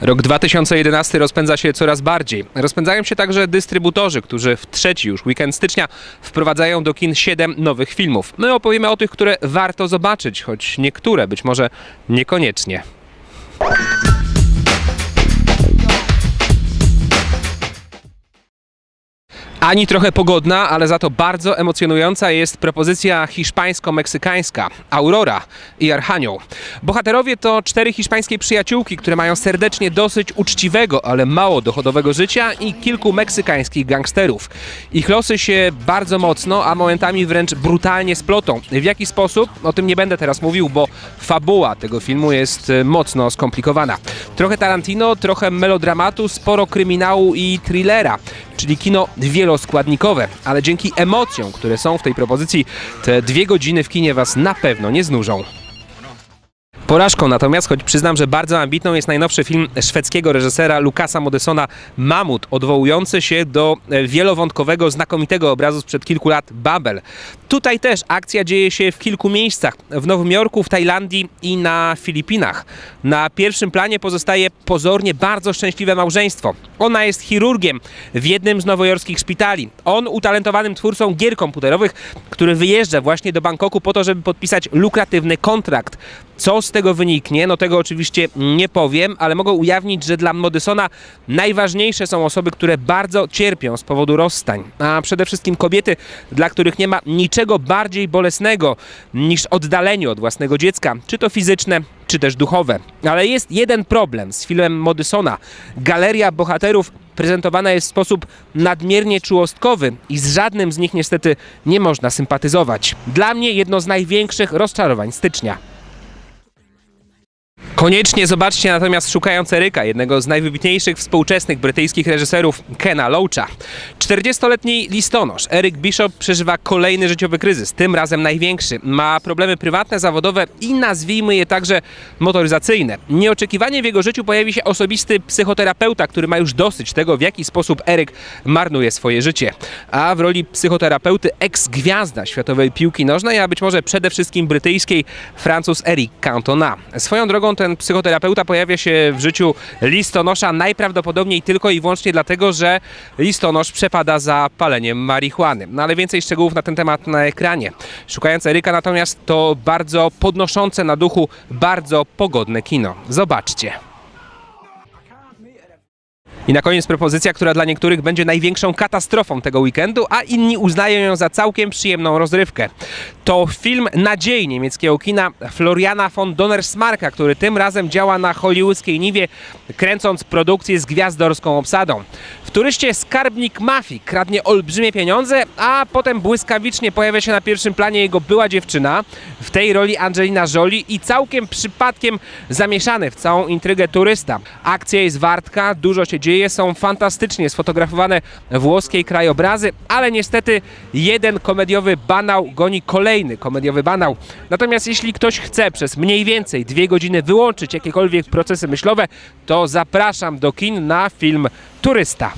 Rok 2011 rozpędza się coraz bardziej. Rozpędzają się także dystrybutorzy, którzy w trzeci już weekend stycznia wprowadzają do kin 7 nowych filmów. My opowiemy o tych, które warto zobaczyć, choć niektóre być może niekoniecznie. Ani trochę pogodna, ale za to bardzo emocjonująca jest propozycja hiszpańsko-meksykańska Aurora i Archanioł. Bohaterowie to cztery hiszpańskie przyjaciółki, które mają serdecznie dosyć uczciwego, ale mało dochodowego życia i kilku meksykańskich gangsterów. Ich losy się bardzo mocno, a momentami wręcz brutalnie splotą. W jaki sposób? O tym nie będę teraz mówił, bo fabuła tego filmu jest e, mocno skomplikowana. Trochę Tarantino, trochę melodramatu, sporo kryminału i thrillera czyli kino wieloskładnikowe, ale dzięki emocjom, które są w tej propozycji, te dwie godziny w kinie Was na pewno nie znużą. Porażką natomiast, choć przyznam, że bardzo ambitną jest najnowszy film szwedzkiego reżysera Lukasa Modesona Mamut, odwołujący się do e, wielowątkowego, znakomitego obrazu sprzed kilku lat Babel. Tutaj też akcja dzieje się w kilku miejscach. W Nowym Jorku, w Tajlandii i na Filipinach. Na pierwszym planie pozostaje pozornie bardzo szczęśliwe małżeństwo. Ona jest chirurgiem w jednym z nowojorskich szpitali. On utalentowanym twórcą gier komputerowych, który wyjeżdża właśnie do Bangkoku po to, żeby podpisać lukratywny kontrakt. Co z tego wyniknie? No tego oczywiście nie powiem, ale mogę ujawnić, że dla Modysona najważniejsze są osoby, które bardzo cierpią z powodu rozstań, a przede wszystkim kobiety, dla których nie ma niczego bardziej bolesnego niż oddalenie od własnego dziecka, czy to fizyczne, czy też duchowe. Ale jest jeden problem z filmem Modysona. Galeria bohaterów prezentowana jest w sposób nadmiernie czułostkowy i z żadnym z nich niestety nie można sympatyzować. Dla mnie jedno z największych rozczarowań stycznia. Koniecznie zobaczcie natomiast Szukając Eryka, jednego z najwybitniejszych współczesnych brytyjskich reżyserów Kena Loacha. 40-letni listonosz Eryk Bishop przeżywa kolejny życiowy kryzys, tym razem największy. Ma problemy prywatne, zawodowe i nazwijmy je także motoryzacyjne. Nieoczekiwanie w jego życiu pojawi się osobisty psychoterapeuta, który ma już dosyć tego, w jaki sposób Eryk marnuje swoje życie. A w roli psychoterapeuty ex-gwiazda światowej piłki nożnej, a być może przede wszystkim brytyjskiej, Francuz Eric Cantona. Swoją drogą ten psychoterapeuta pojawia się w życiu listonosza najprawdopodobniej tylko i wyłącznie dlatego, że listonosz przepada za paleniem marihuany. No ale więcej szczegółów na ten temat na ekranie. Szukając Eryka natomiast to bardzo podnoszące na duchu, bardzo pogodne kino. Zobaczcie. I na koniec propozycja, która dla niektórych będzie największą katastrofą tego weekendu, a inni uznają ją za całkiem przyjemną rozrywkę. To film nadziei niemieckiego kina Floriana von Donnersmarka, który tym razem działa na hollywoodzkiej niwie, kręcąc produkcję z gwiazdorską obsadą. W turyście skarbnik mafii kradnie olbrzymie pieniądze, a potem błyskawicznie pojawia się na pierwszym planie jego była dziewczyna, w tej roli Angelina Jolie i całkiem przypadkiem zamieszany w całą intrygę turysta. Akcja jest wartka, dużo się dzieje, są fantastycznie sfotografowane włoskie krajobrazy, ale niestety jeden komediowy banał goni kolejny komediowy banał. Natomiast jeśli ktoś chce przez mniej więcej dwie godziny wyłączyć jakiekolwiek procesy myślowe, to zapraszam do kin na film Turysta.